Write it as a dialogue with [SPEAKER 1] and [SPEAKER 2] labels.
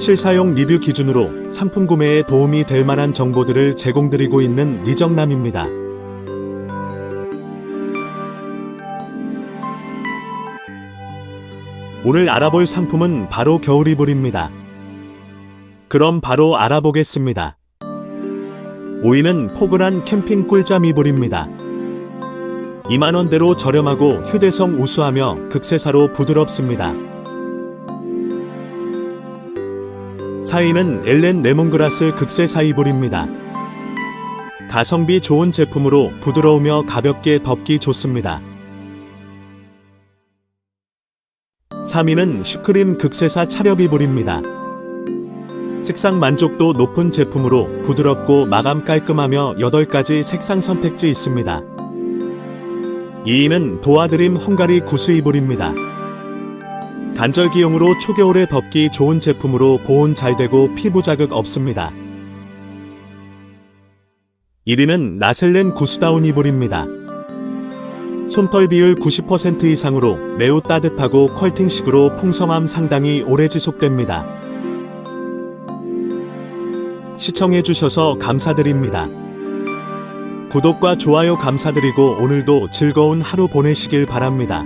[SPEAKER 1] 실사용 리뷰 기준으로 상품 구매에 도움이 될 만한 정보들을 제공드리고 있는 리정남입니다. 오늘 알아볼 상품은 바로 겨울이불입니다. 그럼 바로 알아보겠습니다. 5위는 포근한 캠핑 꿀잠 이불입니다. 2만원대로 저렴하고 휴대성 우수하며 극세사로 부드럽습니다. 4위는 엘렌 레몬그라스 극세 사 이불입니다. 가성비 좋은 제품으로 부드러우며 가볍게 덮기 좋습니다. 3위는 슈크림 극세사 차렵 이불입니다. 색상 만족도 높은 제품으로 부드럽고 마감 깔끔하며 8가지 색상 선택지 있습니다. 2위는 도아드림 헝가리 구스 이불입니다. 간절기용으로 초겨울에 덮기 좋은 제품으로 보온 잘 되고 피부 자극 없습니다. 1위는 나셀렌 구스다운 이불입니다. 솜털 비율 90% 이상으로 매우 따뜻하고 컬팅식으로 풍성함 상당히 오래 지속됩니다. 시청해주셔서 감사드립니다. 구독과 좋아요 감사드리고 오늘도 즐거운 하루 보내시길 바랍니다.